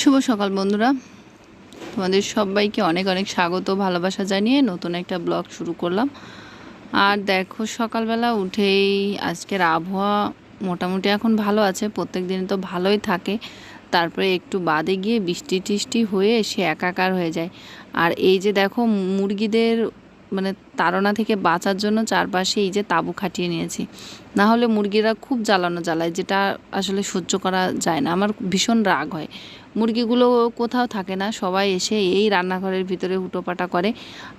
শুভ সকাল বন্ধুরা। তোমাদের সবাইকে অনেক অনেক স্বাগত, ভালোবাসা জানিয়ে নতুন একটা ব্লগ শুরু করলাম। আর দেখো, সকালবেলা উঠেই আজকের আবহাওয়া মোটামুটি এখন ভালো আছে, প্রত্যেক দিন তো ভালোই থাকে। তারপরে একটু বাদে গিয়ে বৃষ্টি টিষ্টি হয়ে সে একাকার হয়ে যায়। আর এই যে দেখো, মুরগিদের মানে তাড়না থেকে বাঁচার জন্য চারপাশে এই যে তাঁবু খাটিয়ে নিয়েছি। না হলে মুরগিরা খুব জ্বালানো জ্বালায়, যেটা আসলে সহ্য করা যায় না। আমার ভীষণ রাগ হয়। মুরগিগুলো কোথাও থাকে না, সবাই এসে এই রান্নাঘরের ভিতরে হুটোপাটা করে।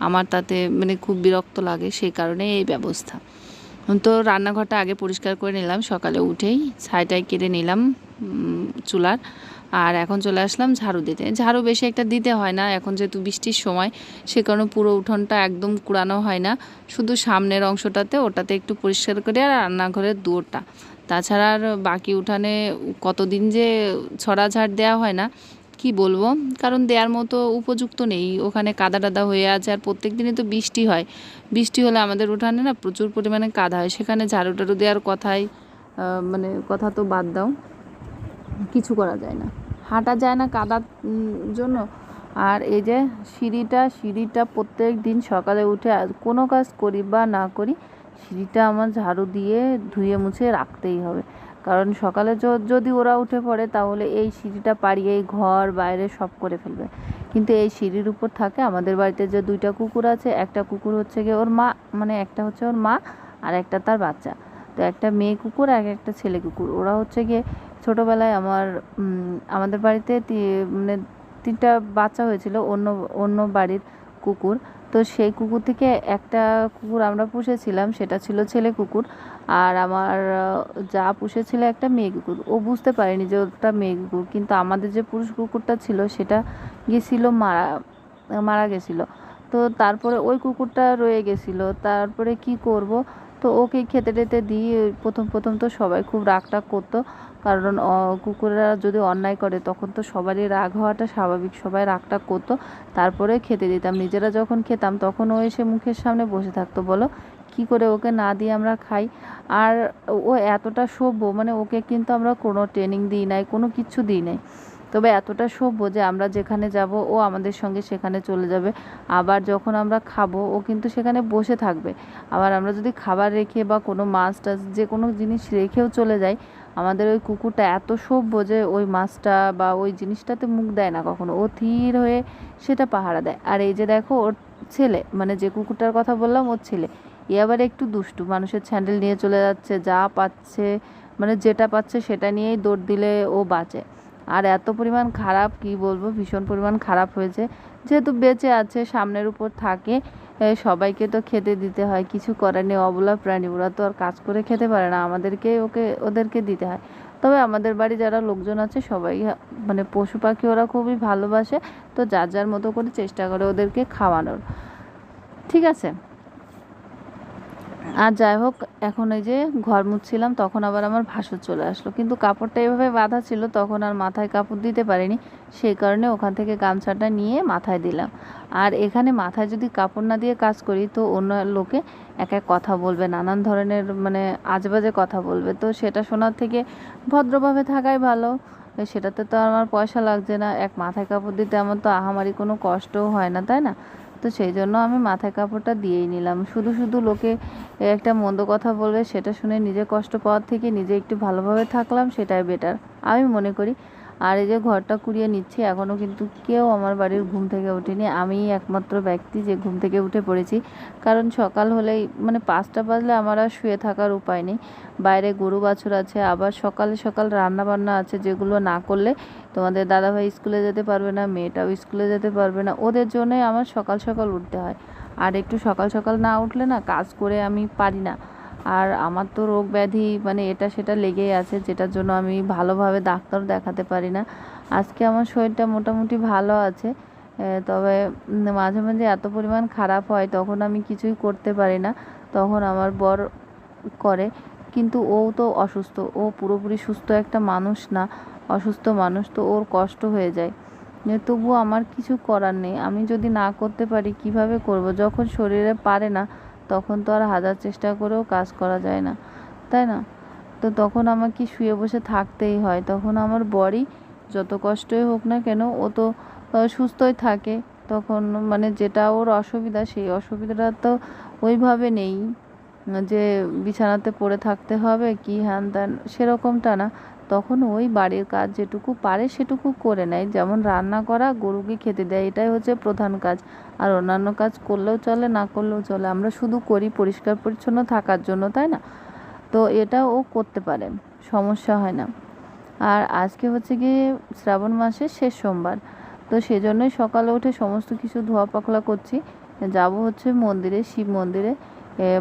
আমার তাতে মানে খুব বিরক্ত লাগে, সেই কারণে এই ব্যবস্থা। তো রান্নাঘরটা আগে পরিষ্কার করে নিলাম, সকালে উঠেই ছাইটাই কেটে নিলাম চুলার। আর এখন চলে আসলাম ঝাড়ু দিতে। ঝাড়ু বেশি একটা দিতে হয় না, এখন যেহেতু বৃষ্টির সময়, সে কারণে পুরো উঠোনটা একদম কুড়ানো হয় না। শুধু সামনের অংশটাতে, ওটাতে একটু পরিষ্কার করে আর রান্নাঘরের দুয়ারটা তাছাড়া আর বাকি উঠানে কতদিন যে ছড়া ঝাড় দেওয়া হয় না, কি বলব? কারণ দেওয়ার মতো উপযুক্ত নেই। ওখানে কাদা টাদা হয়ে আছে আর প্রত্যেক দিনই তো বৃষ্টি হয়। বৃষ্টি হলে আমাদের উঠানে না প্রচুর পরিমাণে কাদা হয়। সেখানে ঝাড়ু টাড়ু দেওয়ার কথাই মানে কথা তো বাদ দাও। কিছু করা যায় না। হাঁটা যায় না কাদার জন্য। আর এই যে সিঁড়িটা সিঁড়িটা প্রত্যেক দিন সকালে উঠে কোনো কাজ করি বা না করি, সিঁড়িটা আমার ঝাড়ু দিয়ে ধুয়ে মুছে রাখতেই হবে। কারণ সকালে যদি ওরা উঠে পড়ে, তাহলে এই সিঁড়িটা পাড়িয়ে ঘর, বাইরে সব করে ফেলবে। কিন্তু এই সিঁড়ির উপর থাকে আমাদের বাড়িতে যে দুইটা কুকুর আছে, একটা কুকুর হচ্ছে গিয়ে ওর মা মানে একটা হচ্ছে ওর মা আর একটা তার বাচ্চা। তো একটা মেয়ে কুকুর আর একটা ছেলে কুকুর। ওরা হচ্ছে গিয়ে ছোটোবেলায় আমার আমাদের বাড়িতে মানে তিনটা বাচ্চা হয়েছিল, অন্য অন্য বাড়ির কুকুর। তো সেই কুকুর থেকে একটা কুকুর আমরা পুষেছিলাম, সেটা ছিল ছেলে কুকুর। আর আমার যা পুষেছিল একটা মেয়ে কুকুর। ও বুঝতে পারেনি যে ওটা মেয়ে কুকুর, কিন্তু আমাদের যে পুরুষ কুকুরটা ছিল, সেটা গেছিল মারা মারা গেছিল। তো তারপরে ওই কুকুরটা রয়ে গেছিল। তারপরে কি করব? তো ওকে খেতে টেতে দিই, প্রথম প্রথম তো সবাই খুব রাগ টাগ করতো। কারণ কুকুররা যদি অন্যায় করে, তখন তো সবারই রাগ হওয়াটা স্বাভাবিক। সবাই রাগ টাগ করতো, তারপরে খেতে দিতাম। নিজেরা যখন খেতাম, তখন ও এসে মুখের সামনে বসে থাকতো, বলো, কি করে ওকে না দিয়ে আমরা খাই? আর ও এতটা সভ্য মানে ওকে কিন্তু আমরা কোনো ট্রেনিং দিই নাই, কোনো কিছু দিই নাই। তবে এতটা সভ্য যে আমরা যেখানে যাব, ও আমাদের সঙ্গে সেখানে চলে যাবে। আবার যখন আমরা খাব, ও কিন্তু সেখানে বসে থাকবে। আবার আমরা যদি খাবার রেখে বা কোনো মাছ টাছ যে কোনো জিনিস রেখেও চলে যাই আমাদের ওই কুকুরটা এত সভ্য যে ওই মাছটা বা ওই জিনিসটাতে মুখ দেয় না কখনো। ও থির হয়ে সেটা পাহারা দেয়। আর এই যে দেখো, ওর ছেলে মানে যে কুকুরটার কথা বললাম, ওর ছেলে। এ আবার একটু দুষ্টু, মানুষের স্যান্ডেল নিয়ে চলে যাচ্ছে, যা পাচ্ছে মানে যেটা পাচ্ছে সেটা নিয়েই দৌড় দিলে ও বাঁচে। আর এত পরিমাণ খারাপ, কি বলব, ভীষণ পরিমাণ খারাপ হয়েছে। যেহেতু বেঁচে আছে, সামনের উপর থাকে সবাইকে তো খেতে দিতে হয়, কিছু করার নেই, অবলা প্রাণী, ওরা তো আর কাজ করে খেতে পারে না, আমাদেরকে ওকে, ওদেরকে দিতে হয়। তবে আমাদের বাড়ি যারা লোকজন আছে, সবাই মানে পশু পাখি ওরা খুবই ভালোবাসে, তো যার যার মতো করে চেষ্টা করে ওদেরকে খাওয়ানোর। ঠিক আছে? আর যাই হোক, এখন এই যে ঘর মুছছিলাম, তখন আবার আমার ভাসুর চলে আসলো। কিন্তু কাপড়টা এভাবে বাঁধা ছিল, তখন আর মাথায় কাপড় দিতে পারিনি। সেই কারণে ওখান থেকে গামছাটা নিয়ে মাথায় দিলাম। আর এখানে মাথায় যদি কাপড় না দিয়ে কাজ করি, তো অন্য লোকে এক এক কথা বলবে, নানান ধরনের মানে আজবাজে কথা বলবে। তো সেটা শোনার থেকে ভদ্রভাবে থাকাই ভালো। সেটাতে তো আমার পয়সা লাগছে না। এক মাথায় কাপড় দিতে আমার তো আহামারি কোনো কষ্টও হয় না, তাই না? তো সেই জন্য আমি মাথায় কাপড়টা দিয়েই নিলাম। শুধু শুধু লোকে একটা মন্দ কথা বলবে, সেটা শুনে নিজে কষ্ট পাওয়ার থেকে নিজে একটু ভালোভাবে থাকলাম, সেটাই বেটার আমি মনে করি আর এই যে ঘরটা কুড়িয়ে নিচ্ছি এখনও কিন্তু কেউ আমার বাড়ির ঘুম থেকে ওঠেনি। আমিই একমাত্র ব্যক্তি যে ঘুম থেকে উঠে পড়েছি। কারণ সকাল হলেই মানে পাঁচটা বাজলে আমার আর শুয়ে থাকার উপায় নেই। বাইরে গরু বাছুর আছে, আবার সকালে সকাল রান্না বান্না আছে, যেগুলো না করলে তোমাদের দাদাভাই স্কুলে যেতে পারবে না, মেয়েটাও স্কুলে যেতে পারবে না। ওদের জন্যই আমার সকাল সকাল উঠতে হয়। আর একটু সকাল সকাল না উঠলে না কাজ করে আমি পারি না। আর আমার তো রোগ ব্যাধি মানে এটা সেটা লেগেই আছে, যেটার জন্য আমি ভালোভাবে ডাক্তার দেখাতে পারি না। আজকে আমার শরীরটা মোটামুটি ভালো আছে তবে মাঝে মাঝে এত পরিমাণ খারাপ হয়, তখন আমি কিছুই করতে পারি না, তখন আমার বর করে, কিন্তু ও তো অসুস্থ, ও পুরোপুরি সুস্থ একটা মানুষ না, অসুস্থ মানুষ তো ওর কষ্ট হয়ে যায়। তবুও আমার কিছু করার নেই, আমি যদি না করতে পারি কীভাবে করব? যখন শরীরে পারে না তখন তো আর হাজার চেষ্টা করেও কাজ করা যায় না, তাই না? তো তখন আমাকে শুয়ে বসে থাকতেই হয়? তখন আমার বরই যত কষ্টই হোক না কেন, ও তো সুস্থই থাকে। তখন মানে যেটা ওর অসুবিধা, সেই অসুবিধাটা তো ওইভাবে নেই। যে বিছানাতে পড়ে থাকতে হবে, কি হ্যান ত্যান, সেরকমটা না। তখন ওই বাড়ির কাজ যেটুকু পারে সেটুকু করে নেয়। যেমন রান্না করা, গরুকে খেতে দেয়, এটাই হচ্ছে প্রধান কাজ। আর অন্যান্য কাজ করলেও চলে, না করলেও চলে। আমরা শুধু করি পরিষ্কার পরিচ্ছন্ন থাকার জন্য, তাই না? তো এটা ও করতে পারে, সমস্যা হয় না। আর আজকে হচ্ছে গিয়ে শ্রাবণ মাসের শেষ সোমবার। তো সেজন্যই সকালে উঠে সমস্ত কিছু ধোয়া পাকলা করছি। যাব হচ্ছে মন্দিরে, শিব মন্দিরে।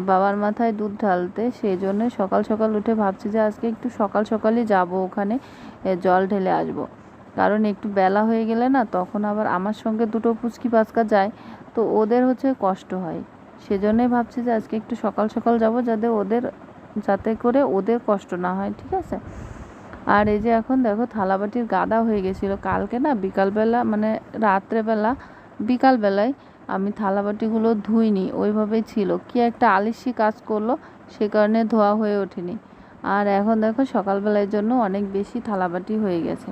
বাবার মাথায় দুধ ঢালতে, সেই জন্য সকাল সকাল উঠে ভাবছি যে আজকে একটু সকাল সকালই যাব ওখানে জল ঢেলে আসব। কারণ একটু বেলা হয়ে গেলে না, তখন আবার আমার সঙ্গে দুটো পুচকি পাচকা যায়, তো ওদের হচ্ছে কষ্ট হয়। সেজন্যই ভাবছি যে আজকে একটু সকাল সকাল যাব, যাতে ওদের, যাতে করে ওদের কষ্ট না হয়, ঠিক আছে? আর এই যে এখন দেখো থালাবাটির গাদা হয়ে গেছিল। কালকে না বিকালবেলা মানে রাত্রেবেলা, বিকালবেলায় আমি থালাবাটিগুলো ধুইনি, ওইভাবেই ছিল। কি একটা আলিশি কাজ করল, সে কারণে ধোয়া হয়ে ওঠেনি। আর এখন দেখো সকালবেলার জন্য অনেক বেশি থালাবাটি হয়ে গেছে।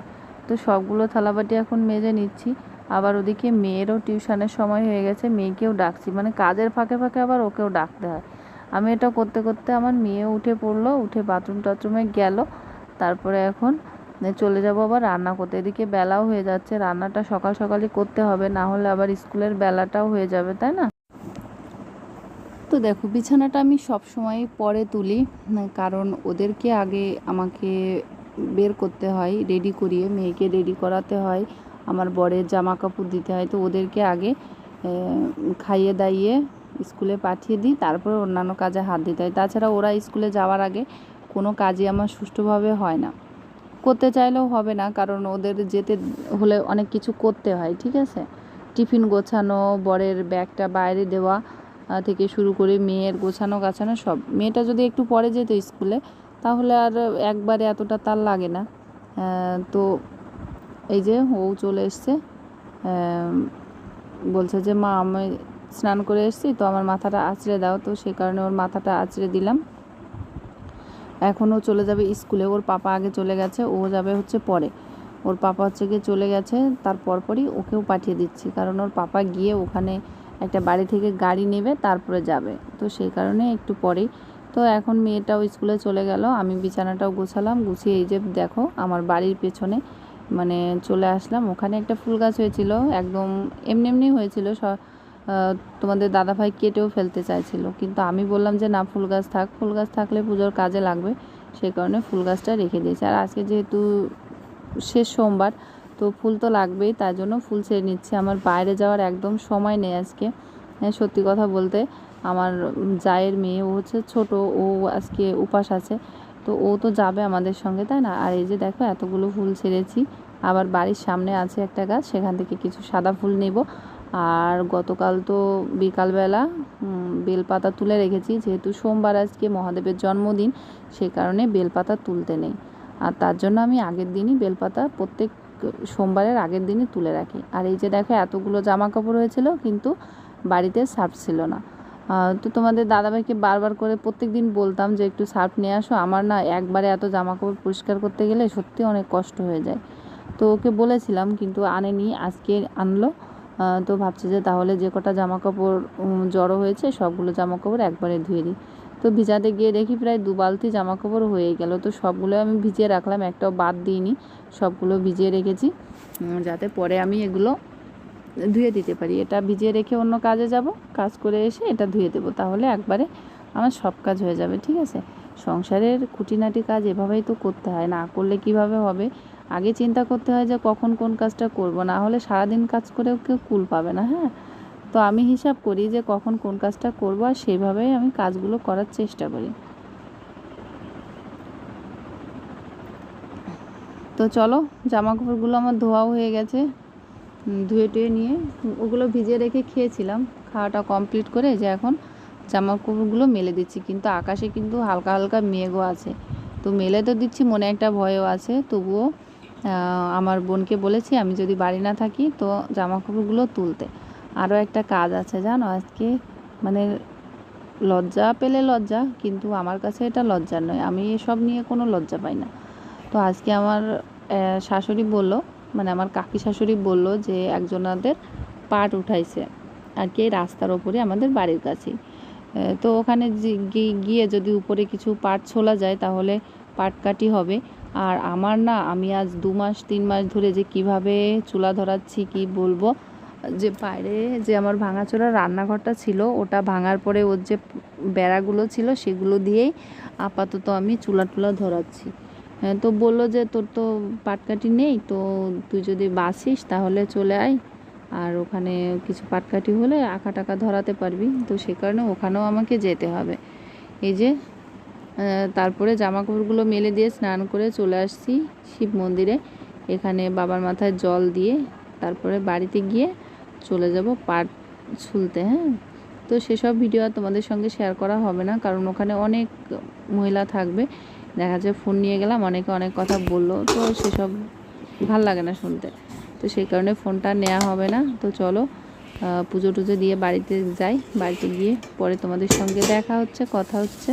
তো সবগুলো থালাবাটি এখন মেজে নিচ্ছি। আবার ওদিকে মেয়েরও টিউশনের সময় হয়ে গেছে, মেয়েকেও ডাকছি। মানে কাজের ফাঁকে ফাঁকে আবার ওকেও ডাকতে হয়। আমি এটা করতে করতে আমার মেয়ে উঠে পড়ল, উঠে বাথরুম টাথরুমে গেল। তারপরে এখন চলে যাব আবার রান্না করতে। এদিকে বেলাও হয়ে যাচ্ছে, রান্নাটা সকাল সকালই করতে হবে, না হলে আবার স্কুলের বেলাটাও হয়ে যাবে, তাই না? তো দেখো, বিছানাটা আমি সব সময় পরে তুলি কারণ ওদেরকে আগে আমাকে বের করতে হয়, রেডি করিয়ে, মেয়েকে রেডি করাতে হয়, আমার বরের জামা কাপড় দিতে হয়, তো ওদেরকে আগে খাইয়ে দাইয়ে স্কুলে পাঠিয়ে দিই, তারপরে অন্যান্য কাজে হাত দিতে হয়। তাছাড়া ওরা স্কুলে যাওয়ার আগে কোনো কাজই আমার সুষ্ঠুভাবে হয় না। করতে চাইলেও হবে না, কারণ ওদের যেতে হলে অনেক কিছু করতে হয়, ঠিক আছে? টিফিন গোছানো, বরের ব্যাগটা বাইরে দেওয়া থেকে শুরু করে মেয়ের গোছানো গাছানো সব। মেয়েটা যদি একটু পরে যেত স্কুলে, তাহলে আর একবারে এতটা তার লাগে না। তো এই যে ও চলে এসছে বলছে যে, মা, আমি স্নান করে এসেছি, তো আমার মাথাটা আঁচড়ে দাও। তো সেই কারণে ওর মাথাটা আঁচড়ে দিলাম। এখনও চলে যাবে স্কুলে। ওর পাপা আগে চলে গেছে, ও যাবে হচ্ছে পরে। ওর পাপা হচ্ছে গিয়ে চলে গেছে, তার পরপরই ওকেও পাঠিয়ে দিচ্ছি। কারণ ওর পাপা গিয়ে ওখানে একটা বাড়ি থেকে গাড়ি নেবে, তারপরে যাবে। তো সেই কারণে একটু পরেই। তো এখন মেয়েটাও স্কুলে চলে গেল, আমি বিছানাটাও গোছালাম, গুছিয়ে এই যে দেখো আমার বাড়ির পেছনে মানে চলে আসলাম। ওখানে একটা ফুল গাছ হয়েছিল, একদম এমনি এমনি হয়েছিল তোমাদের দাদাভাই কেটেও ফেলতে চাইছিল। কিন্তু আমি বললাম যে না ফুল গাছ থাক। ফুল গাছ থাকলে পুজোর কাজে লাগবে সেই কারণে ফুল গাছটা রেখে দিয়েছি। আর আজকে যেহেতু শেষ সোমবার তো ফুল তো লাগবেই তার জন্য ফুল ছেড়ে নিচ্ছি। আমার বাইরে যাওয়ার একদম সময় নেই আজকে। হ্যাঁ, সত্যি কথা বলতে আমার জায়ের মেয়ে ও হচ্ছে ছোট ও আজকে উপাস আছে। তো ও তো যাবে আমাদের সঙ্গে তাই না? আর এই যে দেখো এতগুলো ফুল ছেড়েছি। আবার বাড়ির সামনে আছে একটা গাছ সেখান থেকে কিছু সাদা ফুল নেব। আর গতকাল তো বিকালবেলা বেলপাতা তুলে রেখেছি। যেহেতু সোমবার আজকে মহাদেবের জন্মদিন, সে কারণে বেলপাতা তুলতে নেই। আর তার জন্য আমি আগের দিনই বেলপাতা প্রত্যেক সোমবারের আগের দিনই তুলে রাখি। আর এই যে দেখো, এতগুলো জামা কাপড় হয়েছিল, কিন্তু বাড়িতে সার্ফ ছিল না। তো তোমাদের দাদাভাইকে বারবার করে প্রত্যেক দিন বলতাম যে একটু সার্ফ নিয়ে আসো। আমার না একবারে এত জামা কাপড় পরিষ্কার করতে গেলে সত্যি অনেক কষ্ট হয়ে যায়। তো ওকে বলেছিলাম, কিন্তু আনেনি, আজকে আনলো। তো ভাবছি যে তাহলে যে কটা জামা কাপড় জড়ো হয়েছে সবগুলো জামা কাপড় একবারে ধুয়ে দিই তো ভিজাতে গিয়ে দেখি প্রায় দু বালতি জামা কাপড় হয়ে গেল। তো সবগুলো আমি ভিজিয়ে রাখলাম, একটাও বাদ দিইনি, সবগুলো ভিজিয়ে রেখেছি। যাতে পরে আমি এগুলো ধুয়ে দিতে পারি। এটা ভিজিয়ে রেখে অন্য কাজে যাব, কাজ করে এসে এটা ধুয়ে দেবো। তাহলে একবারে আমার সব কাজ হয়ে যাবে, ঠিক আছে? সংসারের খুঁটিনাটি কাজ এভাবেই তো করতে হয়, না করলে কীভাবে হবে? আগে চিন্তা করতে হয় যে কখন কোন কাজটা করব, না হলে সারাদিন কাজ করেও কেউ কুল পাবে না হ্যাঁ? তো আমি হিসাব করি যে কখন কোন কাজটা করব আর সেইভাবেই আমি কাজগুলো করার চেষ্টা করি। তো চলো জামা কাপড়গুলো আমার ধোয়াও হয়ে গেছে। ধুয়ে টুয়ে নিয়ে ওগুলো ভিজিয়ে রেখে খেয়েছিলাম। খাওয়াটা কমপ্লিট করে যে এখন জামা কাপড়গুলো মেলে দিচ্ছি, কিন্তু আকাশে কিন্তু হালকা হালকা মেঘও আছে। তো মেলে তো দিচ্ছি, মনে একটা ভয়ও আছে, তবুও আমার বোনকে বলেছি আমি যদি বাড়ি না থাকি তো জামা কাপড়গুলো তুলতে। আরও একটা কাজ আছে জানো আজকে? মানে লজ্জা পেলে লজ্জা কিন্তু আমার কাছে এটা লজ্জার নয়। আমি এসব নিয়ে কোনো লজ্জা পাই না। তো আজকে আমার শাশুড়ি বলল মানে আমার কাকি শাশুড়ি বলল যে একজনাদের পাট উঠাইছে আর কি রাস্তার ওপরে আমাদের বাড়ির আহ, তো ওখানে গিয়ে যদি উপরে কিছু পাট ছোলা যায় তাহলে পাট কাটি হবে। আর আমার না আমি আজ দু মাস তিন মাস ধরে যে কীভাবে চুলা ধরাচ্ছি কি বলব? যে বাইরে যে আমার ভাঙাচোরা রান্নাঘরটা ছিল ওটা ভাঙার পরে ওর যে বেড়াগুলো ছিল সেগুলো দিয়েই আপাতত আমি চুলা টুলা ধরাচ্ছি। হ্যাঁ, তো বলল যে তোর তো পাটকাঠি নেই তো তুই যদি বাসিস তাহলে চলে আয়। আর ওখানে কিছু পাটকাঠি হলে আঁকা টাকা ধরাতে পারবি। তো সে কারণে ওখানেও আমাকে যেতে হবে। এই যে তারপরে জামা কাপড়গুলো মেলে দিয়ে স্নান করে চলে আসছি শিব মন্দিরে। এখানে বাবার মাথায় জল দিয়ে তারপরে বাড়িতে গিয়ে চলে যাব পাট ছুলতে হ্যাঁ? তো সেসব ভিডিও আর তোমাদের সঙ্গে শেয়ার করা হবে না, কারণ ওখানে অনেক মহিলা থাকবে। দেখা যায় ফোন নিয়ে গেলাম, অনেকে অনেক কথা বলল, তো সেসব ভালো লাগে না শুনতে। তো সেই কারণে ফোনটা নেওয়া হবে না। তো চলো পুজো টুজো দিয়ে বাড়িতে যাই, বাড়িতে গিয়ে পরে তোমাদের সঙ্গে দেখা হচ্ছে, কথা হচ্ছে।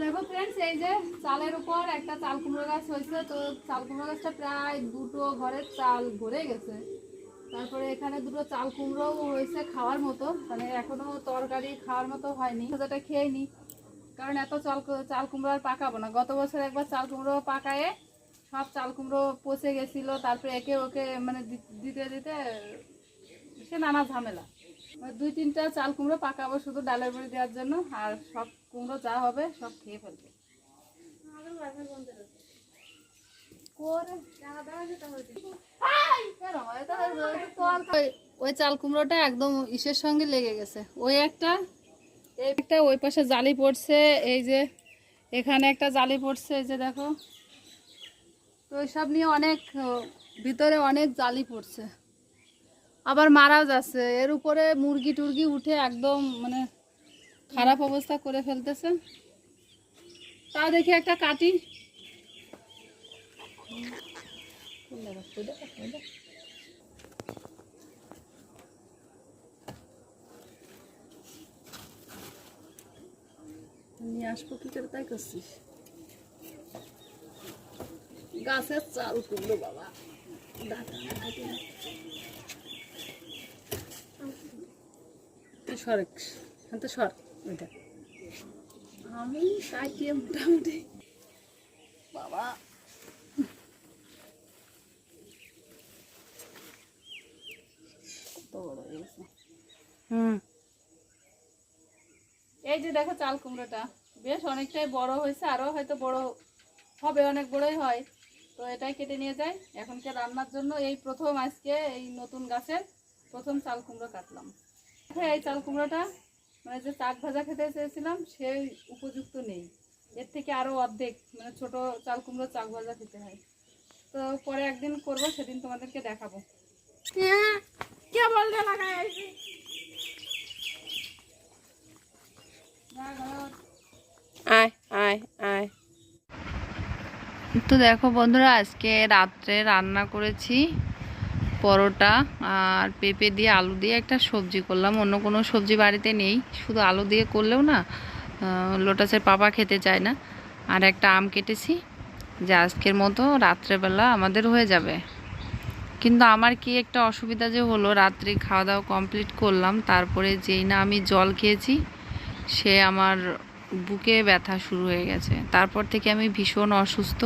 দেখো ফ্রেন্ডস এই যে চালের উপর একটা চাল কুমড়ো গাছ হয়েছে, তো চাল কুমড়ো গাছটা প্রায় দুটো ঘরের চাল ভরে গেছে। তারপরে এখানে দুটো চাল কুমড়োও হয়েছে খাওয়ার মতো মানে এখনও তরকারি খাওয়ার মতো হয়নি। সেটা খেয়ে নি, কারণ এত চাল চাল কুমড়ো আর পাকাবো না। গত বছর একবার চাল কুমড়ো পাকায়ে সব চাল কুমড়ো পচে গেছিল, তারপরে একে ওকে মানে দিতে দিতে সে নানা ঝামেলা। ওই দুই, তিনটা চাল কুমড়ো পাকাবো শুধু ডালের বড়ি দেওয়ার জন্য, আর সব কুমড়ো যা হবে সব খেয়ে ফেলবে। ওই- চাল কুমড়োটা একদম ইসের সঙ্গে লেগে গেছে। ওই একটা একটা ওই পাশে জালি পড়ছে, এই যে এখানে একটা জালি পড়ছে, এই যে দেখো। তো এইসব নিয়ে অনেক ভিতরে অনেক জালি পড়ছে। আবার মারাও যাচ্ছে। এর উপরে মুরগি টুরগি উঠে একদম মানে খারাপ অবস্থা করে ফেলতেছে। তা দেখি একটা কাটি। নিয়ে আসব কি করে তাই করছিস? গাছের চাল কুমড়ো বাবা। সর হ্যাঁ তো সর ওইটা। আমি কাটিয়ে মোটামুটি বাবা। হুম। এই যে দেখো চাল কুমড়োটা। বেশ অনেকটাই বড় হয়েছে আরও হয়তো বড় হবে অনেক বড়ই হয়। তো এটাই কেটে নিয়ে যাই। এখনকে রান্নার জন্য এই প্রথম আজকে এই নতুন গাছের প্রথম চাল কুমড়ো কাটলাম। হ্যাঁ এই চাল কুমড়োটা মানে যে চাক ভাজা খেতে চেয়েছিলাম সেই উপযুক্ত নেই। এর থেকে আরও অর্ধেক মানে ছোট চাল কুমড়ো চাক ভাজা খেতে হয়। তো পরে একদিন করব সেদিন তোমাদেরকে দেখাবো। কে বলতে লাগাই আয় আয় আয়। তো দেখো বন্ধুরা, আজকে রাত্রে রান্না করেছি পরোটা আর পেঁপে দিয়ে আলু দিয়ে একটা সবজি করলাম। অন্য কোনো সবজি বাড়িতে নেই, শুধু আলু দিয়ে করলেও না লোটাসের পাপা খেতে চায় না। আর একটা আম কেটেছি, যে আজকের মতো রাত্রেবেলা আমাদের হয়ে যাবে। কিন্তু আমার কি একটা অসুবিধা যে হলো, রাত্রি খাওয়া দাওয়া কমপ্লিট করলাম, তারপরে যেই না আমি জল খেয়েছি, সে আমার বুকে ব্যথা শুরু হয়ে গেছে। তারপর থেকে আমি ভীষণ অসুস্থ।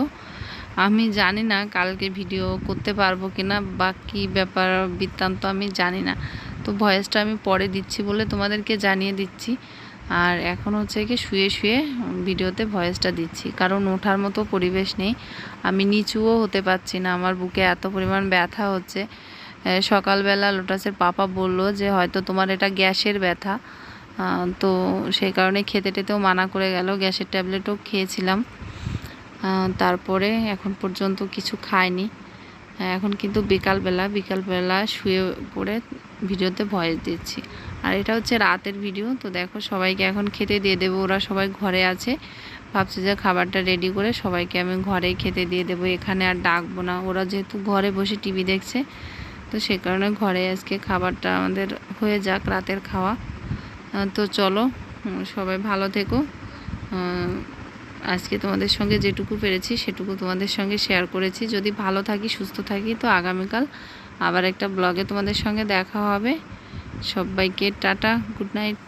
আমি জানি না কালকে ভিডিও করতে পারব কি না বা কী ব্যাপার বৃত্তান্ত আমি জানি না। তো ভয়েসটা আমি পরে দিচ্ছি বলে তোমাদেরকে জানিয়ে দিচ্ছি। আর এখন হচ্ছে কি শুয়ে শুয়ে ভিডিওতে ভয়েসটা দিচ্ছি। কারণ ওঠার মতো পরিবেশ নেই। আমি নিচুও হতে পারছি না। আমার বুকে এত পরিমাণ ব্যথা হচ্ছে। সকালবেলা লোটাসের পাপা বলল যে হয়তো তোমার এটা গ্যাসের ব্যথা। তো সেই কারণে খেতে টেতেও মানা করে গেল। গ্যাসের ট্যাবলেটও খেয়েছিলাম। তারপরে এখন পর্যন্ত কিছু হ্যাঁ, এখন কিন্তু বিকালবেলা বিকালবেলা শুয়ে পড়ে ভিডিওতে ভয়েস দিচ্ছি। আর এটা হচ্ছে রাতের ভিডিও। তো দেখো সবাইকে এখন খেতে দিয়ে দেবো। ওরা সবাই ঘরে আছে। ভাবছি যে খাবারটা রেডি করে সবাইকে আমি ঘরেই খেতে দিয়ে দেবো। এখানে আর ডাকবো না। ওরা যেহেতু ঘরে বসে টিভি দেখছে তো সে কারণে ঘরে আজকে খাবারটা আমাদের হয়ে যাক রাতের খাওয়া। তো চলো সবাই ভালো থেকো। আজকে তোমাদের সঙ্গে যেটুকু পেরেছি সেটুকু তোমাদের সঙ্গে শেয়ার করেছি। যদি ভালো থাকি, সুস্থ থাকি, তো আগামীকাল আবার একটা ব্লগে তোমাদের সঙ্গে দেখা হবে। সবাইকে টাটা গুড নাইট